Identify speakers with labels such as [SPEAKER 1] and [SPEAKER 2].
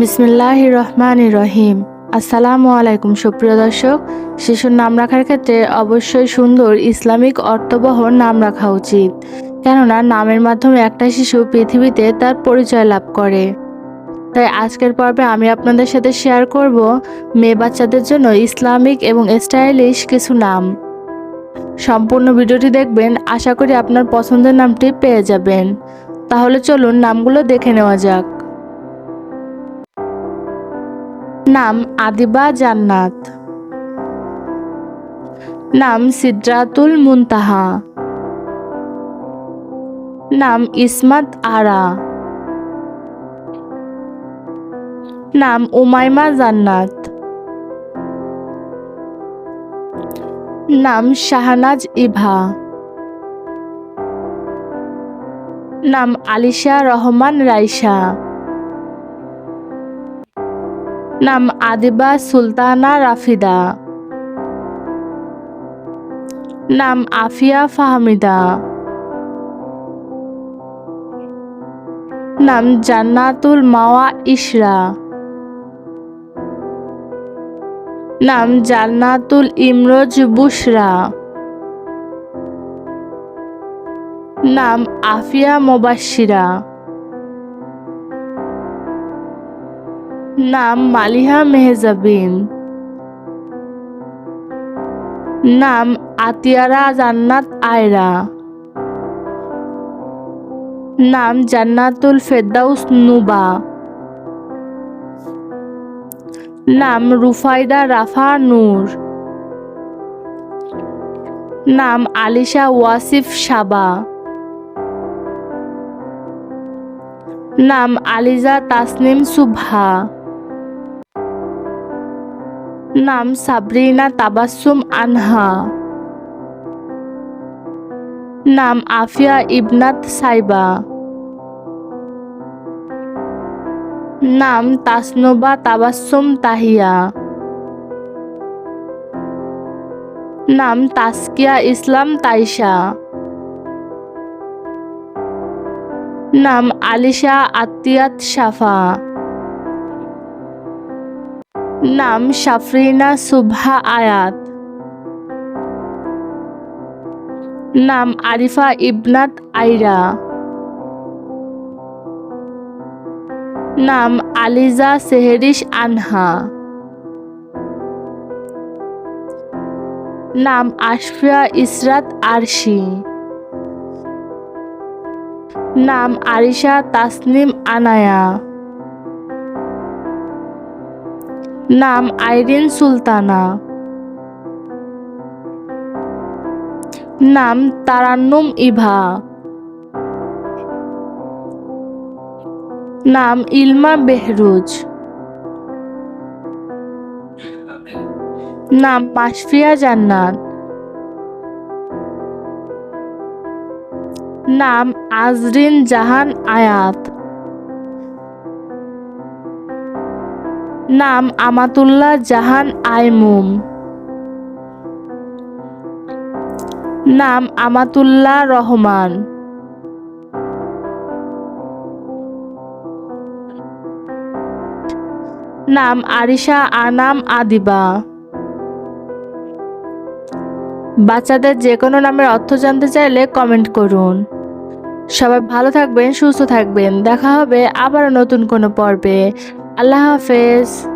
[SPEAKER 1] বিসমিল্লাহ রহমান রহিম আসসালামু আলাইকুম সুপ্রিয় দর্শক, শিশুর নাম রাখার ক্ষেত্রে অবশ্যই সুন্দর ইসলামিক অর্থবহ নাম রাখা উচিত। কেননা, নামের মাধ্যমে একটা শিশু পৃথিবীতে তার পরিচয় লাভ করে। তাই আজকের পর্বে আমি আপনাদের সাথে শেয়ার করব মেয়ে বাচ্চাদের জন্য ইসলামিক এবং স্টাইলিশ কিছু নাম। সম্পূর্ণ ভিডিওটি দেখবেন, আশা করি আপনার পছন্দের নামটি পেয়ে যাবেন। তাহলে চলুন নামগুলো দেখে নেওয়া যাক। নাম আদিবা জান্নাত। নাম সিদ্রাতুল মুনতাহা। নাম ইসমাত আরা। নাম উমাইমা জান্নাত। নাম শাহনাজ ইভা। নাম আলিশা রহমান রাইসা নাম আদিবা, সুলতানা, রাফিদা। নাম আফিয়া, ফাহমিদা। নাম জান্নাতুল মাওয়া, ইশরা। নাম জান্নাতুল ইমরোজ, বুশরা। নাম আফিয়া মোবাশিরা নাম মালিহা মেহজাবিন। নাম আতিয়ারা জান্নাত আয়রা। নাম জান্নাতুল ফেরদাউস নুবা। নাম রুফাইদা রাফা নূর। নাম আলিশা ওয়াসিফ সাবা। নাম আলিজা তাসনিম সুভা। নাম সাবরিনা তাবাসুম আনহা। নাম আফিয়া ইবনাত সাইবা। নাম তাসনোবা তাবাসুম তাহিয়া। নাম তাসকিয়া ইসলাম তাইশা। নাম আলিশা আত্মিয়াত সাফা নাম শাফরিনা সুভা আয়াত। নাম আরিফা ইবনাত আইরা। নাম আলিজা সেহেরিস আনহা। নাম আশফিয়া ইসরাত আরশি। নাম আরিশা তাসনিম আনায়া। নাম আইরিন সুলতানা। নাম তারান্নুম ইভা। নাম ইলমা বেহরুজ। নাম মাসফিয়া জান্নাত। নাম আজরিন জাহান আয়াত। নাম আমাতুল্লাহ জাহান আইমুম নাম আমাতুল্লাহ রহমান। নাম আরিশা আনাম আদিবা। বাচ্চাদের যে কোনো নামের অর্থ জানতে চাইলে কমেন্ট করুন। সবাই ভালো থাকবেন, সুস্থ থাকবেন। দেখা হবে আবারও নতুন কোনো পর্বে। আল্লাহ হাফেজ।